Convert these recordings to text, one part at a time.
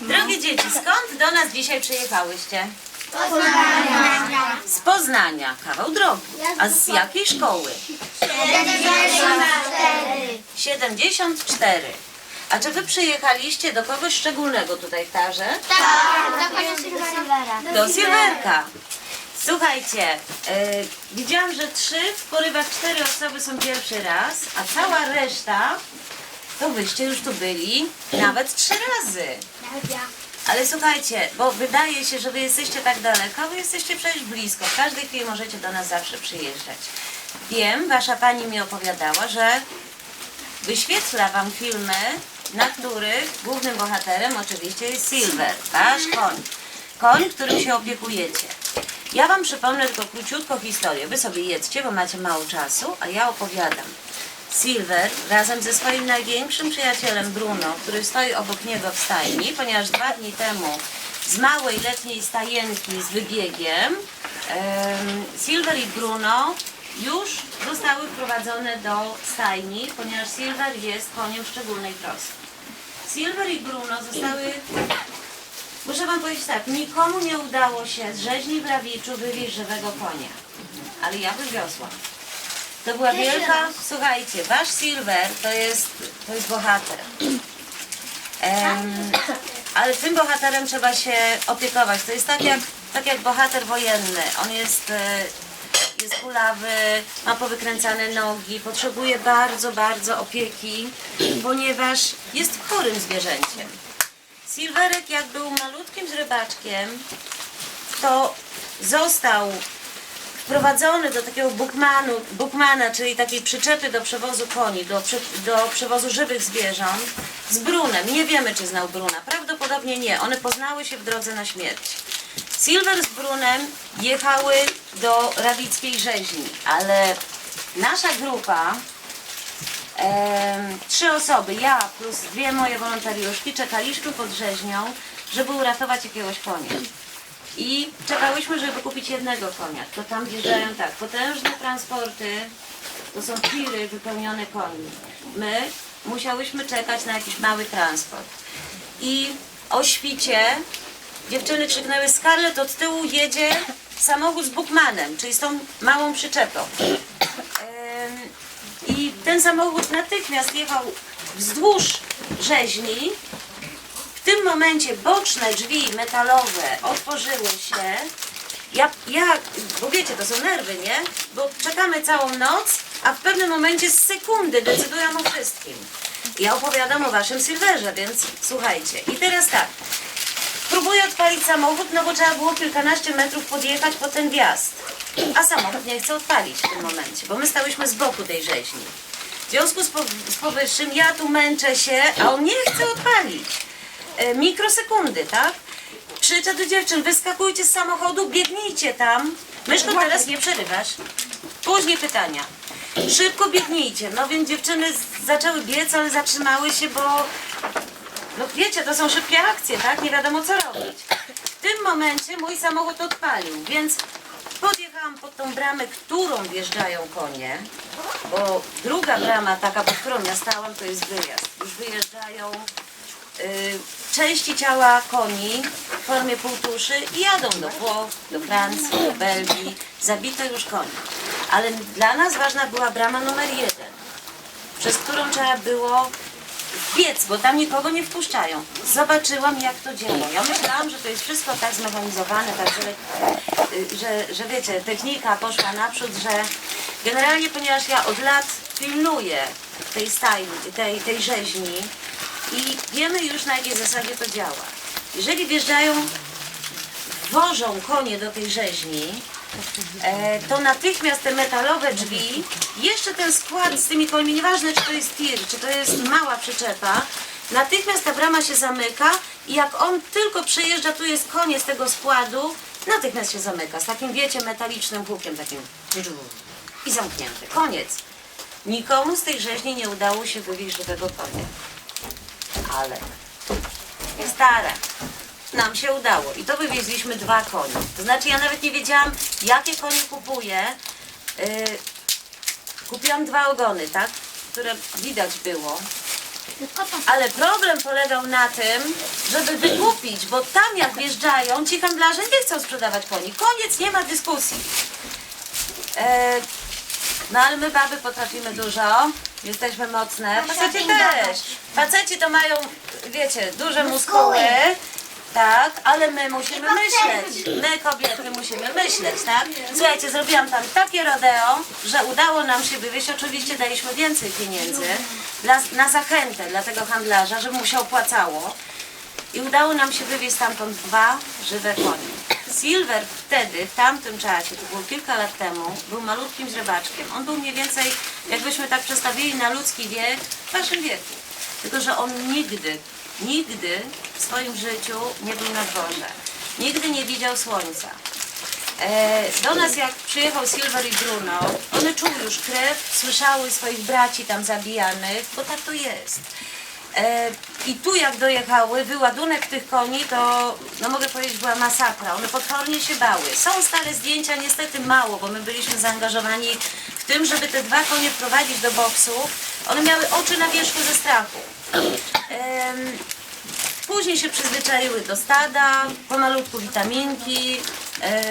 Drogie dzieci, skąd do nas dzisiaj przyjechałyście? Z Poznania, kawał drogi. A z jakiej szkoły? 74. A czy wy przyjechaliście do kogoś szczególnego tutaj w Tarze? Do Silverka. Słuchajcie, y, widziałam, że trzy, w porywach cztery osoby są pierwszy raz, a cała reszta to wyście już tu byli nawet trzy razy. Ale słuchajcie, bo wydaje się, że wy jesteście tak daleko, a wy jesteście przecież blisko. W każdej chwili możecie do nas zawsze przyjeżdżać. Wiem, wasza pani mi opowiadała, że wyświetla wam filmy, na których głównym bohaterem oczywiście jest Silver, wasz koń. Koń, którym się opiekujecie. Ja wam przypomnę tylko króciutko historię. Wy sobie jedzcie, bo macie mało czasu, a ja opowiadam. Silver razem ze swoim największym przyjacielem Bruno, który stoi obok niego w stajni, ponieważ dwa dni temu z małej letniej stajenki z wybiegiem em, Silver i Bruno już zostały wprowadzone do stajni, ponieważ Silver jest koniem szczególnej troski. Silver i Bruno zostały Muszę wam powiedzieć tak, nikomu nie udało się z rzeźni w Rawiczu wywieźć żywego konia. Ale ja wywiozłam. To była wielka, słuchajcie, wasz Silver to jest, to jest bohater. Em, ale tym bohaterem trzeba się opiekować. To jest tak jak, tak jak bohater wojenny. On jest, e, jest kulawy, ma powykręcane nogi, potrzebuje bardzo, bardzo opieki, ponieważ jest chorym zwierzęciem. Silverek jak był malutkim zrybaczkiem, to został wprowadzony do takiego bukmanu, bukmana, czyli takiej przyczepy do przewozu koni, do, do przewozu żywych zwierząt z Brunem. Nie wiemy, czy znał Bruna. Prawdopodobnie nie. One poznały się w drodze na śmierć. Silver z Brunem jechały do rawickiej rzeźni, ale nasza grupa Em, trzy osoby, ja plus dwie moje wolontariuszki, czekaliśmy pod rzeźnią, żeby uratować jakiegoś konia. I czekałyśmy, żeby kupić jednego konia. To tam wjeżdżają tak, potężne transporty, to są tiry wypełnione koni. My musiałyśmy czekać na jakiś mały transport. I o świcie dziewczyny krzyknęły Scarlett, od tyłu jedzie samochód z Bukmanem, czyli z tą małą przyczepą. I ten samochód natychmiast jechał wzdłuż rzeźni. Tym momencie boczne drzwi metalowe otworzyły się. Ja, ja, bo wiecie, to są nerwy, nie? Bo czekamy całą noc, a w pewnym momencie z sekundy decydują o wszystkim. Ja opowiadam o waszym Silverze, więc słuchajcie. I teraz tak. Próbuję odpalić samochód, no bo trzeba było kilkanaście metrów podjechać po ten wjazd. A samochód nie chce odpalić w tym momencie, bo my stałyśmy z boku tej rzeźni. W związku z, po, z powyższym ja tu męczę się, a on nie chce odpalić. E, mikrosekundy, tak? Krzyczę do dziewczyn, wyskakujcie z samochodu, biegnijcie tam. Myszko, teraz nie przerywasz. Później pytania. Szybko biegnijcie. No więc dziewczyny zaczęły biec, ale zatrzymały się, bo no wiecie, to są szybkie akcje, tak? Nie wiadomo co robić. W tym momencie mój samochód odpalił, więc podjechałam pod tą bramę, którą wjeżdżają konie, bo druga brama, taka pod którą ja stałam, to jest wyjazd. Już wyjeżdżają y, części ciała koni w formie półtuszy i jadą do Włoch, do Francji, do Belgii, zabite już koni. Ale dla nas ważna była brama numer jeden, przez którą trzeba było biec, bo tam nikogo nie wpuszczają. Zobaczyłam, jak to działa. Ja myślałam, że to jest wszystko tak zmechanizowane, tak, że, y, że, że wiecie, technika poszła naprzód, że generalnie, ponieważ ja od lat pilnuję tej stajni, tej, tej rzeźni i wiemy już, na jakiej zasadzie to działa. Jeżeli wjeżdżają, wożą konie do tej rzeźni, e, to natychmiast te metalowe drzwi, jeszcze ten skład z tymi końmi, nieważne czy to jest tir, czy to jest mała przyczepa, natychmiast ta brama się zamyka i jak on tylko przejeżdża, tu jest koniec tego składu, natychmiast się zamyka, z takim wiecie metalicznym hukiem takim i zamknięty, koniec. Nikomu z tej rzeźni nie udało się wywieźć żywego konia. Ale nie stara. Nam się udało i to wywieźliśmy dwa konie. To znaczy ja nawet nie wiedziałam, jakie konie kupuję. Yy, kupiłam dwa ogony, tak? Które widać było. Ale problem polegał na tym, żeby wykupić, bo tam jak wjeżdżają, ci handlarze nie chcą sprzedawać koni. Koniec, nie ma dyskusji. E, no ale my baby potrafimy dużo, jesteśmy mocne. Faceci też. Faceci to mają, wiecie, duże muskuły. Tak, ale my musimy myśleć. My kobiety musimy myśleć, tak? Słuchajcie, zrobiłam tam takie rodeo, że udało nam się wywieźć. Oczywiście daliśmy więcej pieniędzy dla, na zachętę dla tego handlarza, żeby mu się opłacało. I udało nam się wywieźć stamtąd dwa żywe konie. Silver wtedy, w tamtym czasie, to było kilka lat temu, był malutkim źrebaczkiem. On był mniej więcej, jakbyśmy tak przestawili na ludzki wiek, w waszym wieku. Tylko, że on nigdy, nigdy w swoim życiu nie był na dworze. Nigdy nie widział słońca. E, do nas jak przyjechał Silver i Bruno, one czuły już krew, słyszały swoich braci tam zabijanych, bo tak to jest. E, I tu jak dojechały, wyładunek tych koni to, no mogę powiedzieć, była masakra. One potwornie się bały. Są stare zdjęcia, niestety mało, bo my byliśmy zaangażowani w tym, żeby te dwa konie wprowadzić do boksu. One miały oczy na wierzchu ze strachu. Później się przyzwyczaiły do stada, pomalutku witaminki. E,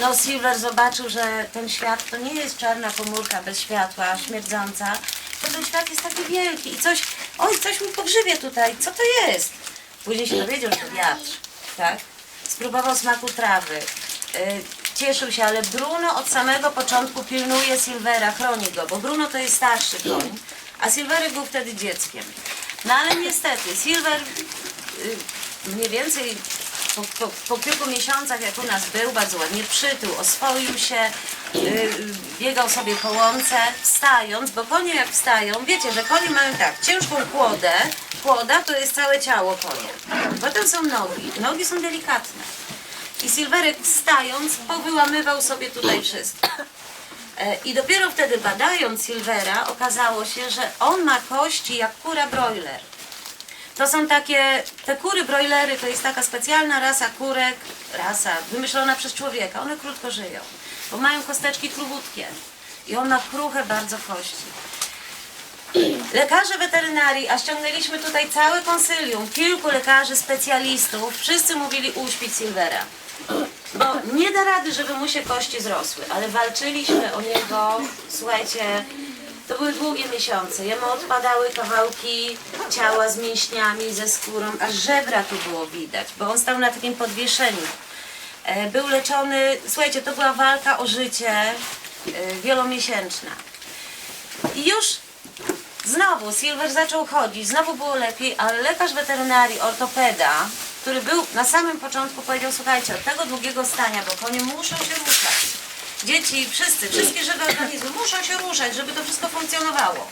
No Silver zobaczył, że ten świat to nie jest czarna komórka bez światła, śmierdząca. To ten świat jest taki wielki i coś, oj, coś mi pogrzebie tutaj, co to jest? Później się dowiedział, że to wiatr, tak? Spróbował smaku trawy. E, Cieszył się, ale Bruno od samego początku pilnuje Silvera, chroni go, bo Bruno to jest starszy koń, a Silverek był wtedy dzieckiem. No ale niestety, Silver y, mniej więcej po, po, po kilku miesiącach, jak u nas był, bardzo ładnie przytył, oswoił się, y, biegał sobie po łące, wstając, bo konie jak wstają, wiecie, że konie mają tak, ciężką kłodę, kłoda to jest całe ciało konia. Potem są nogi, nogi są delikatne. I Silverek wstając, powyłamywał sobie tutaj wszystko. E, I dopiero wtedy badając Silvera okazało się, że on ma kości jak kura broiler. To są takie, te kury broilery to jest taka specjalna rasa kurek, rasa wymyślona przez człowieka. One krótko żyją, bo mają kosteczki krótkie i on ma kruche bardzo kości. Lekarze weterynarii, a ściągnęliśmy tutaj całe konsylium, kilku lekarzy specjalistów, wszyscy mówili uśpić Silvera. Bo nie da rady, żeby mu się kości zrosły, ale walczyliśmy o niego, słuchajcie, to były długie miesiące. Jemu odpadały kawałki ciała z mięśniami, ze skórą, aż żebra tu było widać, bo on stał na takim podwieszeniu. E, Był leczony, słuchajcie, to była walka o życie e, wielomiesięczna. I już Znowu Silver zaczął chodzić, znowu było lepiej, ale lekarz weterynarii, ortopeda, który był na samym początku, powiedział: Słuchajcie, od tego długiego stania, bo konie muszą się ruszać. Dzieci, wszyscy, wszystkie żywe organizmy muszą się ruszać, żeby to wszystko funkcjonowało.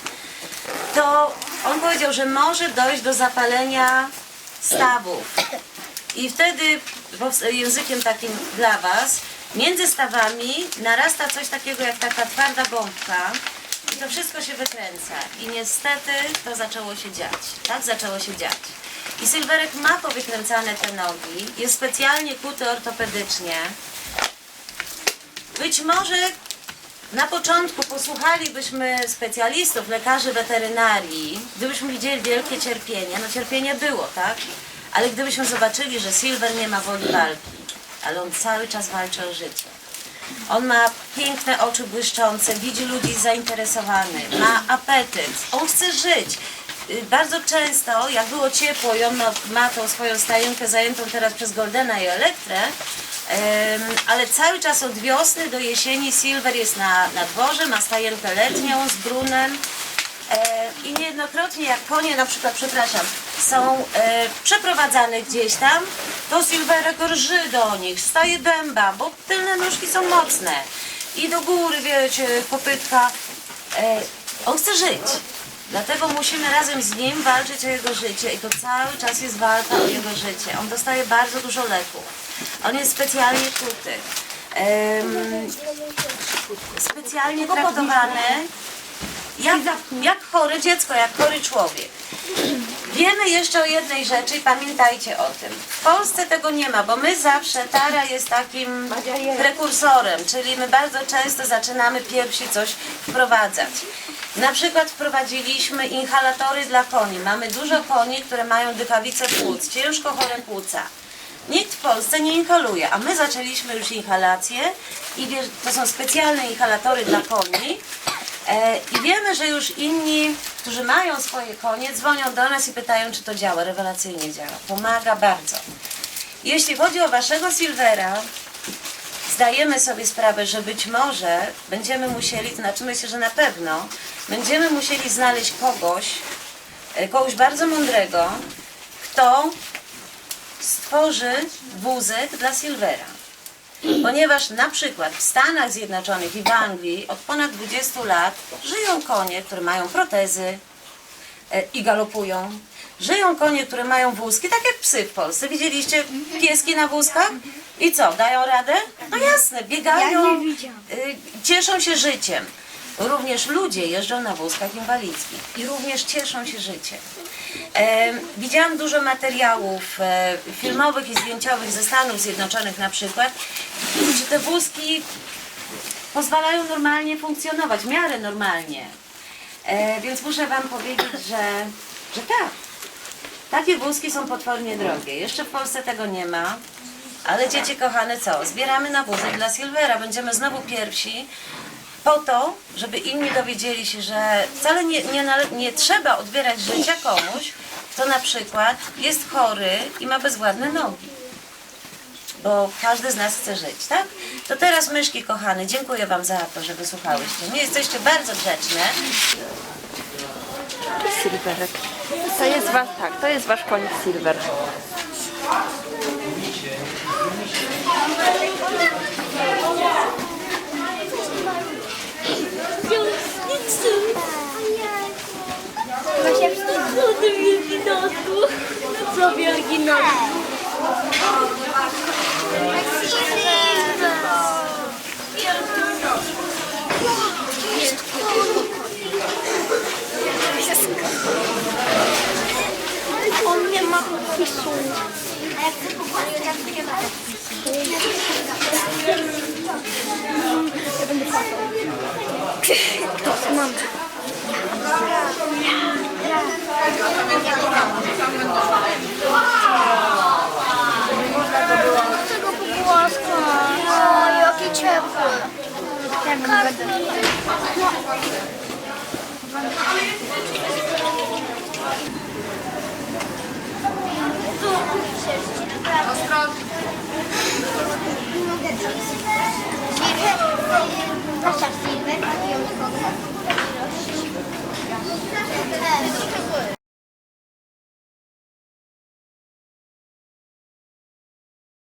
To on powiedział, że może dojść do zapalenia stawów. I wtedy językiem takim dla Was, między stawami narasta coś takiego jak taka twarda bombka i to wszystko się wykręca. I niestety to zaczęło się dziać. Tak zaczęło się dziać. I Sylwerek ma powykręcane te nogi, jest specjalnie kuty ortopedycznie. Być może na początku posłuchalibyśmy specjalistów, lekarzy weterynarii, gdybyśmy widzieli wielkie cierpienie, no cierpienie było, tak? Ale gdybyśmy zobaczyli, że Silver nie ma woli walki, ale on cały czas walczy o życie. On ma piękne oczy błyszczące, widzi ludzi zainteresowanych, ma apetyt, on chce żyć. Y, Bardzo często, jak było ciepło i on ma, ma tą swoją stajenkę zajętą teraz przez Goldena i Elektrę, ale cały czas od wiosny do jesieni Silver jest na, na dworze, ma stajenkę letnią z Brunem. I niejednokrotnie jak konie na przykład, przepraszam, są e, przeprowadzane gdzieś tam, to Silverek rży do nich, staje dęba, bo tylne nóżki są mocne. I do góry, wiecie, popytka. E, on chce żyć. Dlatego musimy razem z nim walczyć o jego życie i to cały czas jest walka o jego życie. On dostaje bardzo dużo leków. On jest specjalnie kuty. Em, specjalnie traktowany jak, jak chore dziecko, jak chory człowiek. Wiemy jeszcze o jednej rzeczy i pamiętajcie o tym. W Polsce tego nie ma, bo my zawsze, Tara jest takim prekursorem, czyli my bardzo często zaczynamy pierwsi coś wprowadzać. Na przykład wprowadziliśmy inhalatory dla koni. Mamy dużo koni, które mają dychawicę płuc, ciężko chore płuca. Nikt w Polsce nie inhaluje, a my zaczęliśmy już inhalację i wiesz, to są specjalne inhalatory dla koni. E, I wiemy, że już inni, którzy mają swoje konie, dzwonią do nas i pytają, czy to działa. Rewelacyjnie działa. Pomaga bardzo. Jeśli chodzi o waszego Silvera, zdajemy sobie sprawę, że być może będziemy musieli, znaczy myślę, że na pewno, będziemy musieli znaleźć kogoś, e, kogoś bardzo mądrego, kto stworzy wózek dla Silvera. Ponieważ na przykład w Stanach Zjednoczonych i w Anglii od ponad 20 lat żyją konie, które mają protezy e, i galopują. Żyją konie, które mają wózki, tak jak psy w Polsce. Widzieliście pieski na wózkach? I co, dają radę? No jasne, biegają, y, cieszą się życiem. Również ludzie jeżdżą na wózkach inwalidzkich i również cieszą się życiem. E, widziałam dużo materiałów e, filmowych i zdjęciowych ze Stanów Zjednoczonych na przykład, gdzie te wózki pozwalają normalnie funkcjonować, w miarę normalnie. E, więc muszę Wam powiedzieć, że, że tak. Takie wózki są potwornie drogie. Jeszcze w Polsce tego nie ma. Ale dzieci kochane, co? Zbieramy na wózek dla Silvera. Będziemy znowu pierwsi po to, żeby inni dowiedzieli się, że wcale nie, nie, nie trzeba odbierać życia komuś, kto na przykład jest chory i ma bezwładne nogi. Bo każdy z nas chce żyć, tak? To teraz myszki kochane, dziękuję Wam za to, że wysłuchałyście mnie. Jesteście bardzo grzeczne. Silverek. To jest wasz, tak, to jest wasz konik Silver. No się wstydzę. O tym wielki nosku. No co wielki nosku? On nie ma podpisu. A jak chcę pochwalić, jak nie 你看你看你看你你看你看